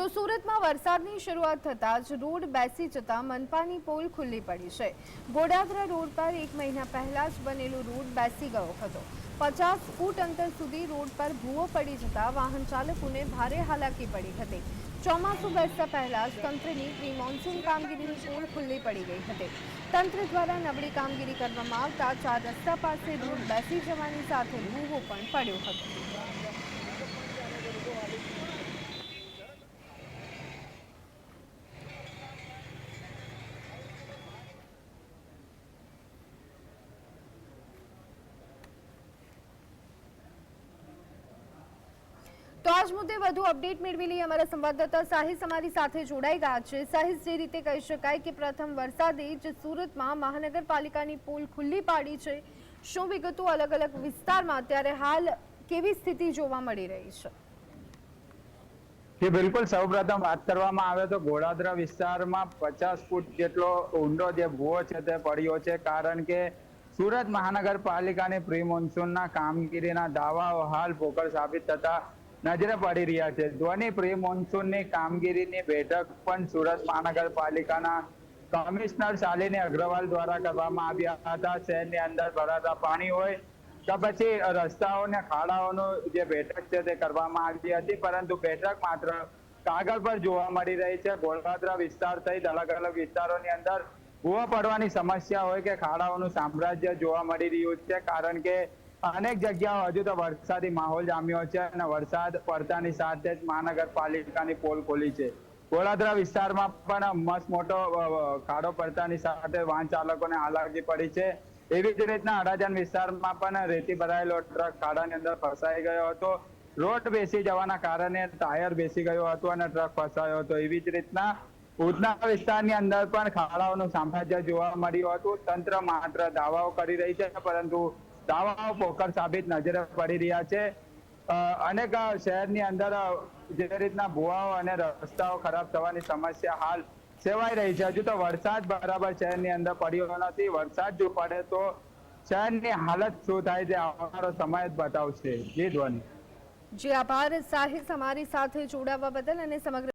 તો સુરતમાં વરસાદની શરૂઆત થતાં જ રોડ બેસી જતા મનપાની પોલ ખુલ્લી પડી છે. ગોડાદરા રોડ પર એક મહિના પહેલા જ બનેલો રોડ બેસી ગયો હતો. પચાસ ફૂટ અંતર સુધી રોડ પર ભૂવો પડી જતા વાહન ચાલકોને ભારે હાલાકી પડી હતી. ચોમાસું બેસતા પહેલા જ તંત્રની પ્રી મોન્સૂન કામગીરીની પોલ ખુલ્લી પડી ગઈ હતી. તંત્ર દ્વારા નબળી કામગીરી કરવામાં આવતા ચાર રસ્તા પાસે રોડ બેસી જવાની સાથે ભૂવો પણ પડ્યો હતો. તો આજ મુદ્દે વધુ અપડેટ મેળવી લઈએ અમારા સંવાદદાતા સાહિસ અમારી સાથે જોડાઈ ગયા છે. સાહિસ જે રીતે કહી શકાય કે પ્રથમ વરસાદે જ સુરતમાં મહાનગરપાલિકાની પોલ ખુલ્લી પાડી છે. શું વિગતો અલગ અલગ વિસ્તારમાં? અત્યારે હાલ કેવી સ્થિતિ જોવા મળી રહી છે? કે બિલકુલ સૌપ્રથમ વાત કરવામાં આવે તો ગોળાદરા વિસ્તારમાં પચાસ ફૂટ જેટલો ઊંડો જે ભૂવો છે તે પડ્યો છે. કારણ કે સુરત મહાનગરપાલિકાની પ્રી મોન્સૂનના કામગીરીના દાવાઓ હાલ પોકળ સાબિત થતા નજરે પડી રહ્યા છે. ધ્વનિ પ્રી મોન્સૂનની કામગીરીની બેઠક પણ સુરત મહાનગરપાલિકાના કમિશનર શાલિની અગ્રવાલ દ્વારા કરવામાં આવ્યા હતા. શહેરની અંદર ભરાતા પાણી હોય કે પછી રસ્તાઓને, ખાડાઓનો જે બેઠક છે તે કરવામાં આવી હતી. પરંતુ બેઠક માત્ર કાગળ પર જોવા મળી રહી છે. ગોળાદરા વિસ્તાર સહિત અલગ અલગ વિસ્તારોની અંદર ભૂવા પડવાની સમસ્યા હોય કે ખાડાઓનું સામ્રાજ્ય જોવા મળી રહ્યું છે. કારણ કે અનેક જગ્યાઓ હજુ તો વરસાદી માહોલ જામ્યો છે અને વરસાદ પડતાની સાથે જ મહાનગરપાલિકાની પોલ ખોલી છે. ગોળાદરા વિસ્તારમાં પણ મસ્ત મોટો ખાડો પડતાની સાથે વાહન ચાલકોને હાલાકી પડી છે. એવી જ રીતના અડાજણ વિસ્તારમાં પણ રેતી ભરાયેલો ટ્રક ખાડાની અંદર ફસાઈ ગયો હતો. રોડ બેસી જવાના કારણે ટાયર બેસી ગયો હતો અને ટ્રક ફસાયો હતો. એવી જ રીતના ઉધના વિસ્તારની અંદર પણ ખાડાઓનું સામ્રાજ્ય જોવા મળ્યું હતું. તંત્ર માત્ર દાવાઓ કરી રહી છે, પરંતુ દાવાઓ પોકળ સાબિત નજરે પડી રહ્યા છે. અનેક શહેરની અંદર જે રીતના ભૂવાઓ અને રસ્તાઓ ખરાબ થવાની સમસ્યા હાલ સેવાઈ રહી છે. હજુ તો વરસાદ બરાબર શહેરની અંદર પડ્યો નથી. વરસાદ જો પડે તો શહેરની હાલત શું થાય તે આવનારો સમય જ બતાવશે. જી ધ્વની. જી, આભાર. સાહિસ અમારી સાથે જોડાવા બદલ અને સમગ્ર